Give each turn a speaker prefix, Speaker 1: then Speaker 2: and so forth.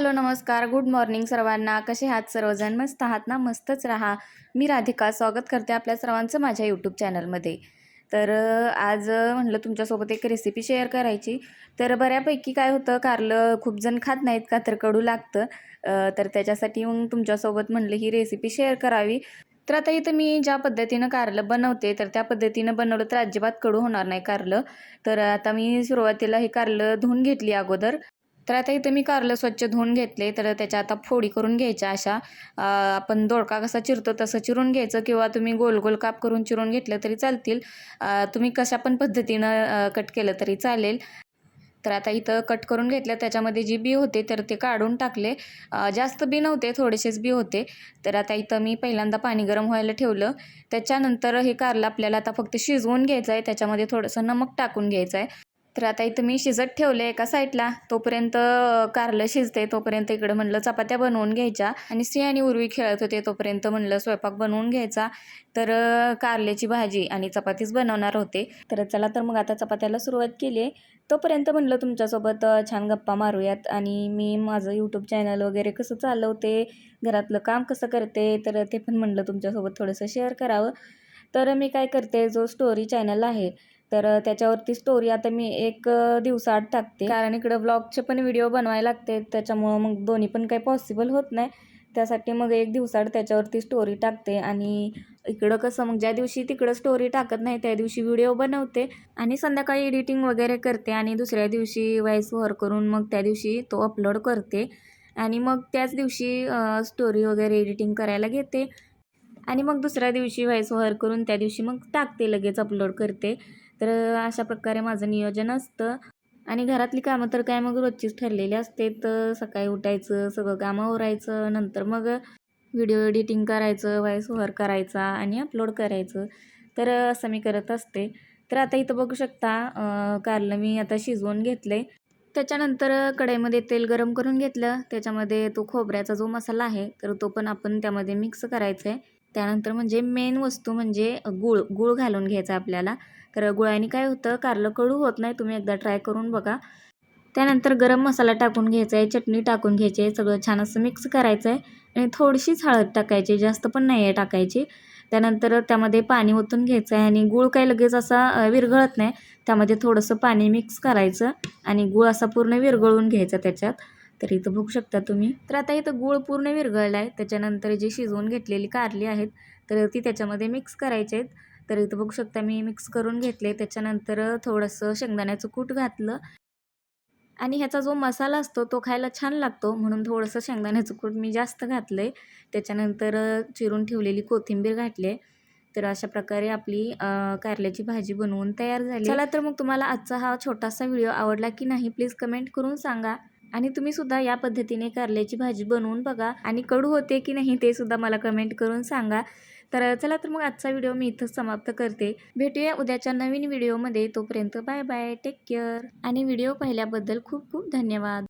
Speaker 1: Hello नमस्कार. Good morning सर्वांना. कसे आहात सर्वजण? मस्त आहात ना? मस्तच राहा. मी राधिका. स्वागत करते आपल्या सर्वांचं माझ्या यूट्यूब चॅनलमध्ये तर आज म्हटलं तुमच्यासोबत एक रेसिपी शेअर करायची. तर बऱ्यापैकी काय होतं कारलं खूप जण खात नाहीत का तर कडू लागतं. तर त्याच्यासाठी मग तुमच्यासोबत म्हणलं ही रेसिपी शेअर करावी. तर आता इथं मी ज्या पद्धतीनं कारलं बनवते तर त्या पद्धतीनं बनवलं तर अजिबात कडू होणार नाही कारलं. तर आता मी सुरुवातीला हे कारलं धुवून घेतली अगोदर. तर आता इथं मी कारलं स्वच्छ धुवून घेतले. तर त्याच्या आता फोडी करून घ्यायच्या अशा. आपण दोडका कसा चिरतो तसं चिरून घ्यायचं किंवा तुम्ही गोल गोल काप करून चिरून घेतलं तरी चालतील. तुम्ही कशा पण पद्धतीनं कट केलं तरी चालेल. तर आता इथं कट करून घेतलं. त्याच्यामध्ये जी बी होते तर ते काढून टाकले. जास्त बी नव्हते थोडेसेच बी होते. तर आता इथं मी पहिल्यांदा पाणी गरम व्हायला ठेवलं. त्याच्यानंतर हे कारलं आपल्याला आता फक्त शिजवून घ्यायचं आहे त्याच्यामध्ये थोडंसं नमक टाकून घ्यायचं आहे तर आता इथं मी शिजत ठेवले एका साईडला. तोपर्यंत कारलं शिजते. तोपर्यंत इकडं म्हणलं चपात्या बनवून घ्यायच्या. आणि स्त्री आणि उर्वी खेळत होते. तोपर्यंत म्हणलं स्वयंपाक बनवून घ्यायचा. तर कारल्याची भाजी आणि चपातीच बनवणार होते. तर चला तर मग आता चपात्याला सुरुवात केली आहे. तोपर्यंत म्हणलं तुमच्यासोबत छान गप्पा मारूयात. आणि मी माझं यूट्यूब चॅनल वगैरे कसं चालवते घरातलं काम कसं करते तर ते पण म्हणलं तुमच्यासोबत थोडंसं शेअर करावं. तर मी काय करते जो स्टोरी चॅनल आहे तर त्याच्यावरती स्टोरी आता मी एक दिवसाआड टाकते. कारण इकडं ब्लॉगचे पण व्हिडिओ बनवायला लागते. त्याच्यामुळं मग दोन्ही पण काही पॉसिबल होत नाही. त्यासाठी मग एक दिवसाआड त्याच्यावरती स्टोरी टाकते. आणि इकडं कसं मग ज्या दिवशी तिकडं स्टोरी टाकत नाही त्या दिवशी व्हिडिओ बनवते. आणि संध्याकाळी एडिटिंग वगैरे करते. आणि दुसऱ्या दिवशी व्हॉइस ओव्हर करून मग त्या दिवशी तो अपलोड करते. आणि मग त्याच दिवशी स्टोरी वगैरे एडिटिंग करायला घेते. आणि मग दुसऱ्या दिवशी व्हॉइस ओव्हर करून त्या दिवशी मग टाकते लगेच अपलोड करते. तर अशा प्रकारे माझं नियोजन असतं. आणि घरातली कामं तर काय मग रोजचीच ठरलेली असते. तर सकाळी उठायचं सगळं कामं आवरायचं नंतर मग व्हिडिओ एडिटिंग करायचं व्हॉइस ओव्हर करायचा आणि अपलोड करायचं. तर असं मी करत असते. तर आता इथं बघू शकता कारलं मी आता शिजवून घेतलं आहे त्याच्यानंतर कढईमध्ये तेल गरम करून घेतलं. त्याच्यामध्ये तो खोबऱ्याचा जो मसाला आहे तर तो पण आपण त्यामध्ये मिक्स करायचा आहे त्यानंतर म्हणजे मेन वस्तू म्हणजे गूळ गूळ घालून घ्यायचा आपल्याला. तर गुळाने काय होतं कारलं कडू होत नाही तुम्ही एकदा ट्राय करून बघा. त्यानंतर गरम मसाला टाकून घ्यायचा आहे चटणी टाकून घ्यायची आहे सगळं छान असं मिक्स करायचं आहे आणि थोडीशीच हळद टाकायची जास्त पण नाही आहे टाकायची. त्यानंतर त्यामध्ये पाणी ओतून घ्यायचं आहे आणि गूळ काही लगेच असा विरघळत नाही. त्यामध्ये थोडंसं पाणी मिक्स करायचं आणि गूळ असा पूर्ण विरघळून घ्यायचा त्याच्यात. तर इथं बघू शकता तुम्ही. तर आता इथं गूळ पूर्ण विरघळला आहे. त्याच्यानंतर जी शिजवून घेतलेली कारली आहेत तर ती त्याच्यामध्ये मिक्स करायची आहेत. तर इथं बघू शकता मी मिक्स करून घेतले. त्याच्यानंतर थोडंसं शेंगदाण्याचं कूट घातलं. आणि ह्याचा जो मसाला असतो तो खायला छान लागतो. म्हणून थोडंसं शेंगदाण्याचं कूट मी जास्त घातलं आहे त्याच्यानंतर चिरून ठेवलेली कोथिंबीर घातली आहे तर अशा प्रकारे आपली कारल्याची भाजी बनवून तयार झाली चला तर मग तुम्हाला आजचा हा छोटासा व्हिडिओ आवडला की नाही प्लीज कमेंट करून सांगा. आणि तुम्ही सुद्धा या पद्धतीने कारल्याची भाजी बनवून बघा. आणि कडू होते की नाही ते सुद्धा मला कमेंट करून सांगा. तर चला तर मग आजचा व्हिडिओ मी इथंच समाप्त करते. भेटूया उद्याच्या नवीन व्हिडिओमध्ये तोपर्यंत बाय बाय टेक केअर आणि व्हिडिओ पाहिल्याबद्दल खूप खूप धन्यवाद.